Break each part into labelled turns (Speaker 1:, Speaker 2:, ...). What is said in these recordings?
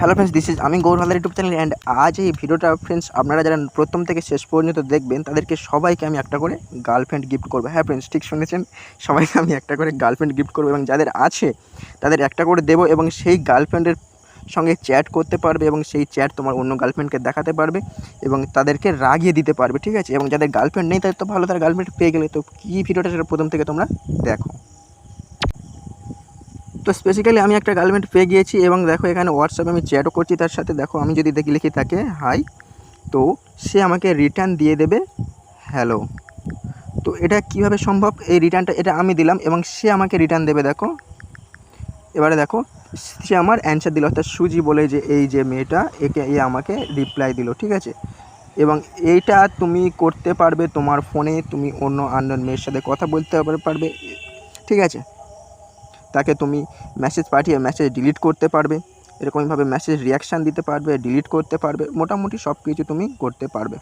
Speaker 1: Hello friends this is আমি Gour Haldar YouTube channel and আজ এই ভিডিওটা ফ্রেন্ডস আপনারা যারা প্রথম থেকে শেষ পর্যন্ত দেখবেন, তাদেরকে সবাইকে আমি একটা করে গার্লফ্রেন্ড গিফট করব। হ্যাঁ ফ্রেন্ডস ঠিক শুনেছেন? সবাইকে আমি একটা করে গার্লফ্রেন্ড গিফট করব এবং যাদের আছে, তাদের একটা করে দেবো এবং সেই গার্লফ্রেন্ডের সঙ্গে চ্যাট করতে পারবে এবং সেই চ্যাট তোমার অন্য গার্লফ্রেন্ডকে দেখাতে পারবে এবং তাদেরকে রাগিয়ে দিতে পারবে, ঠিক আছে? এবং যাদের গার্লফ্রেন্ড নেই, তাদের তো ভালো, তার গার্লফ্রেন্ড পেয়ে গেলে, তো কী ভিডিওটা সেটা প্রথম থেকে তোমরা দেখো। তো স্পেসিক্যালি আমি একটা গার্লফ্রেন্ড পেয়ে গিয়েছি এবং দেখো এখানে হোয়াটসঅ্যাপে আমি চ্যাটও করছি তার সাথে। দেখো, আমি যদি দেখি, লিখি থাকে হাই তো সে আমাকে রিটার্ন দিয়ে দেবে হ্যালো তো এটা কীভাবে সম্ভব? এই রিটার্নটা এটা আমি দিলাম এবং সে আমাকে রিটার্ন দেবে, দেখো। এবারে দেখো, সে আমার অ্যান্সার দিল, অর্থাৎ সুজি বলে যে, এই যে মেয়েটা, একে এ আমাকে রিপ্লাই দিল, ঠিক আছে? এবং এইটা তুমি করতে পারবে তোমার ফোনে তুমি অন্য আননোন মেয়ের সাথে কথা বলতে পারবে, ঠিক আছে? তাকে তুমি মেসেজ পাঠিয়ে মেসেজ ডিলিট করতে পারবে। এরকমভাবে মেসেজ রিয়াকশান দিতে পারবে ডিলিট করতে পারবে। মোটামুটি সব কিছু তুমি করতে পারবে।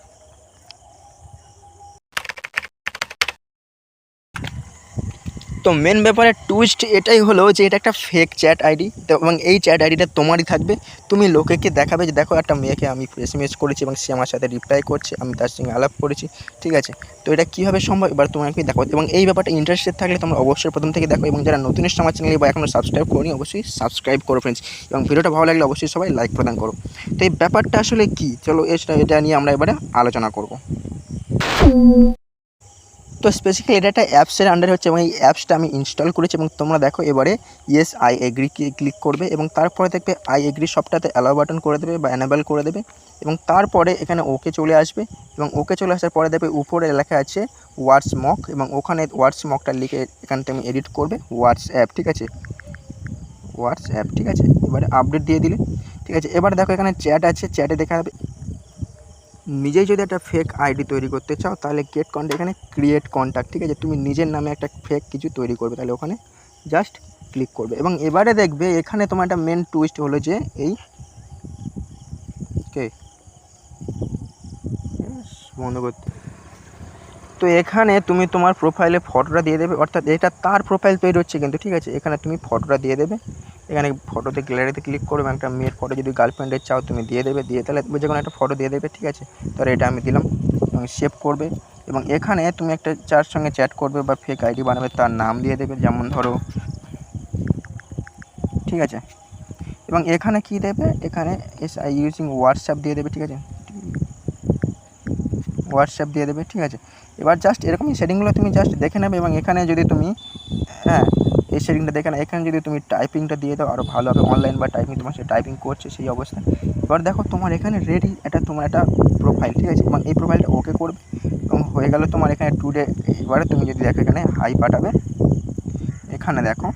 Speaker 1: তো মেন ব্যাপারে টুইস্ট এটাই হলো যে এটা একটা ফেক চ্যাট আইডি এবং এই চ্যাট আইডিটা তোমারই থাকবে। তুমি লোকেকে দেখাবে যে দেখো একটা মেয়েকে আমি এস এম এস করেছি এবং সে আমার সাথে রিপ্লাই করছে, আমি তার সঙ্গে আলাপ করেছি, ঠিক আছে? তো এটা কীভাবে সম্ভব? এবার তোমাকে দেখো এবং এই ব্যাপারটা ইন্টারেস্টেড থাকলে তোমরা অবশ্যই প্রথম থেকে দেখো এবং যারা নতুন এসছে আমার চ্যানেলে বা এখনও সাবস্ক্রাইব করি অবশ্যই সাবস্ক্রাইব করো ফ্রেন্ডস এবং ভিডিওটা ভালো লাগলে অবশ্যই সবাই লাইক প্রদান করো। তো এই ব্যাপারটা আসলে কী? চলো এটা নিয়ে আমরা এবারে আলোচনা করব। তো স্পেসিক্যালি এটা একটা অ্যাপসের আন্ডারে হচ্ছে এবং এই অ্যাপসটা আমি ইনস্টল করেছি এবং তোমরা দেখো এবারে ইয়েস আই এগ্রি ক্লিক করবে এবং তারপরে দেখবে আই এগ্রি সবটাতে অ্যালাউ বাটন করে দেবে বা অ্যানাবেল করে দেবে এবং তারপরে এখানে ওকে চলে আসবে এবং ওকে চলে আসার পরে দেখবে উপরে লেখা আছে ওয়ার্ডস মক এবং ওখানে ওয়ার্ডস মকটা লিখে এখান থেকে এডিট করবে হোয়াটসঅ্যাপ ঠিক আছে? হোয়াটসঅ্যাপ ঠিক আছে? এবারে আপডেট দিয়ে দিলে, ঠিক আছে? এবার দেখো এখানে চ্যাট আছে চ্যাটে দেখা যাবে নিজেই যদি একটা ফেক আইডি তৈরি করতে চাও, তাহলে গেট কন্ট্যাক্ট এখানে ক্রিয়েট কন্ট্যাক্ট ঠিক আছে? তুমি নিজের নামে একটা ফেক কিছু তৈরি করবে, তাহলে ওখানে জাস্ট ক্লিক করবে। এবং এবারে দেখবে, এখানে তোমার একটা মেন টুইস্ট হলো যে এই কে বন্ধ করতে। তো এখানে তুমি তোমার প্রোফাইলে ফটোটা দিয়ে দেবে, অর্থাৎ এটা তার প্রোফাইল তৈরি হচ্ছে কিন্তু, ঠিক আছে? এখানে তুমি ফটোটা দিয়ে দেবে। এখানে ফটোতে গ্যালারিতে ক্লিক করবে, একটা মেয়ের ফটো যদি গার্লফ্রেন্ডের চাও তুমি দিয়ে দেবে, দিয়ে তাহলে তুমি যে কোনো একটা ফটো দিয়ে দেবে, ঠিক আছে? তাহলে এটা আমি দিলাম এবং সেভ করবে এবং এখানে তুমি একটা যার সঙ্গে চ্যাট করবে বা ফেক আইডি বানাবে, তার নাম দিয়ে দেবে, যেমন ধরো, ঠিক আছে? এবং এখানে কি দেবে? এখানে এস আই ইউজিং হোয়াটসঅ্যাপ দিয়ে দেবে, ঠিক আছে? হোয়াটসঅ্যাপ দিয়ে দেবে, ঠিক আছে? এবার জাস্ট এরকমই সেটিংগুলো তুমি জাস্ট দেখে নেবে এবং এখানে যদি তুমি হ্যাঁ এই সেটিংটা দেখে না এখানে যদি তুমি টাইপিংটা দিয়ে দাও আরও ভালো হবে। অনলাইন বা টাইপিং তোমার সে টাইপিং করছে, সেই অবস্থা। এবার দেখো, তোমার এখানে রেডি এটা তোমার একটা প্রোফাইল ঠিক আছে? এবং এই প্রোফাইলটা ওকে করবে। এবং হয়ে গেল তোমার এখানে টুডে এবারে তুমি যদি দেখো এখানে হাই পাঠাবে, এখানে দেখো,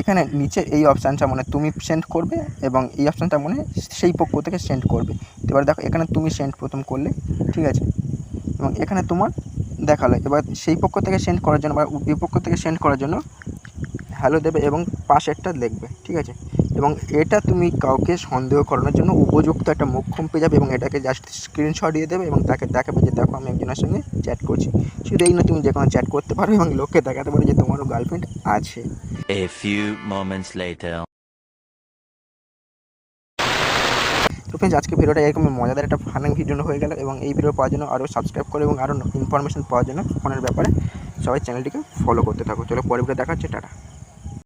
Speaker 1: এখানে নিচে এই অপশানটা মানে তুমি সেন্ড করবে, এবং এই অপশানটা মানে সেই পক্ষ থেকে সেন্ড করবে। এবার দেখো, এখানে তুমি সেন্ড প্রথম করলে, ঠিক আছে? এবং এখানে তোমার দেখাল। এবার সেই পক্ষ থেকে সেন্ড করার জন্য বা বিপক্ষ থেকে সেন্ড করার জন্য হ্যালো দেবে এবং পাশেরটা দেখবে, ঠিক আছে? এবং এটা তুমি কাউকে সন্দেহ করানোর জন্য উপযুক্ত একটা মুখ্যম পেয়ে যাবে এবং এটাকে জাস্ট স্ক্রিনশট দিয়ে দেবে এবং তাকে দেখাবে যে দেখো আমি একজনের সঙ্গে চ্যাট করছি। শুধু এই না তুমি যে কোনো চ্যাট করতে পারো এবং লোককে দেখাতে পারো যে তোমারও গার্লফ্রেন্ড আছে। তো ফ্রেন্ডস আজকে ভিডিওটা এরকম মজাদার একটা ফানিং ভিডিও হয়ে গেল এবং এই ভিডিও পাওয়ার জন্য আরও সাবস্ক্রাইব করে এবং আরও ইনফরমেশন পাওয়ার জন্য ফোনের ব্যাপারে সবাই চ্যানেলটিকে ফলো করতে থাকো। চলো পরে ভিডিও দেখা হচ্ছে টাটা।